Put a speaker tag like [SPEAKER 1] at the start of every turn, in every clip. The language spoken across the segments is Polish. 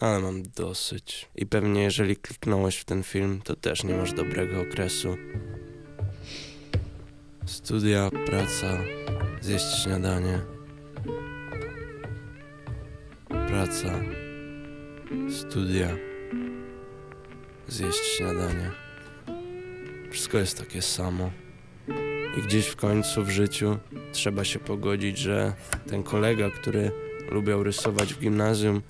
[SPEAKER 1] ale mam dosyć. I pewnie jeżeli kliknąłeś w ten film, to też nie masz dobrego okresu. Studia, praca, zjeść śniadanie. Praca, studia, zjeść śniadanie. Wszystko jest takie samo. I gdzieś w końcu w życiu trzeba się pogodzić, że ten kolega, który lubiał rysować w gimnazjum,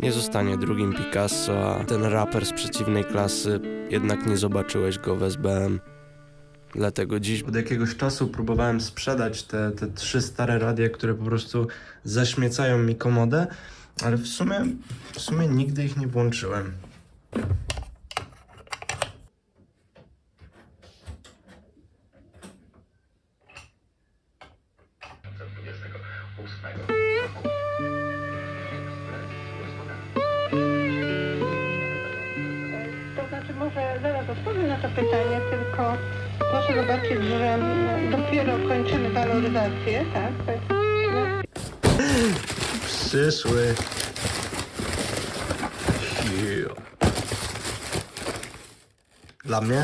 [SPEAKER 1] nie zostanie drugim Picasso, a ten raper z przeciwnej klasy jednak nie zobaczyłeś go w SBM. Dlatego dziś od jakiegoś czasu próbowałem sprzedać te, te trzy stare radia, które po prostu zaśmiecają mi komodę, ale w sumie, w sumie nigdy ich nie włączyłem.
[SPEAKER 2] To znaczy może zaraz odpowiem na to pytanie, tylko proszę zobaczyć, że mm, dopiero kończymy waloryzację, tak? To jest-
[SPEAKER 1] Przyszły. Yeah. Dla mnie?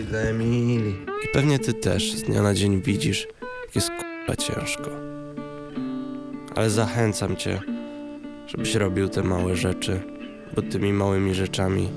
[SPEAKER 1] I dla Emilii. I pewnie ty też z dnia na dzień widzisz, jak jest k***a ciężko. Ale zachęcam cię, żebyś robił te małe rzeczy, bo tymi małymi rzeczami